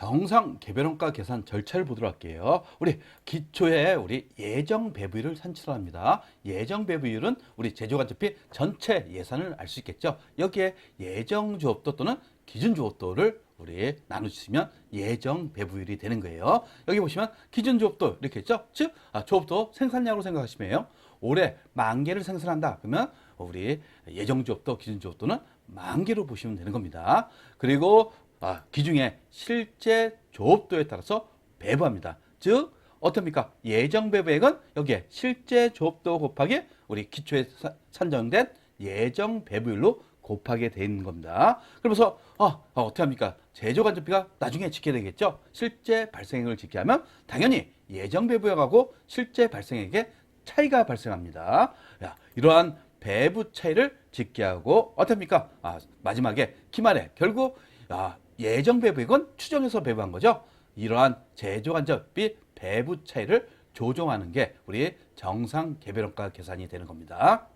정상 개별원가 계산 절차를 보도록 할게요. 우리 기초에 우리 예정 배부율을 산출합니다. 예정 배부율은 우리 제조간접비 전체 예산을 알 수 있겠죠. 여기에 예정 조업도 또는 기준 조업도를 우리 나누시면 예정 배부율이 되는 거예요. 여기 보시면 기준 조업도 이렇게 있죠. 즉 아, 조업도 생산량으로 생각하시면 올해 만 개를 생산한다. 그러면 우리 예정 조업도 기준 조업도는 만 개로 보시면 되는 겁니다. 그리고 아, 기중에 실제 조업도에 따라서 배부합니다. 즉 어떻습니까? 예정 배부액은 여기에 실제 조업도 곱하기 우리 기초에 사- 산정된 예정 배부율로 곱하게 되는 겁니다. 그러면서 아, 아, 어떻게 합니까? 제조 간접비가 나중에 지켜야 되겠죠? 실제 발생액을 지게 하면 당연히 예정 배부액하고 실제 발생액에 차이가 발생합니다. 야, 이러한 배부 차이를 짓게 하고 어떻습니까? 아, 마지막에 기말에 결국 아, 예정 배부액은 추정해서 배부한 거죠. 이러한 제조간접비 배부 차이를 조정하는 게 우리 정상 개별원가 계산이 되는 겁니다.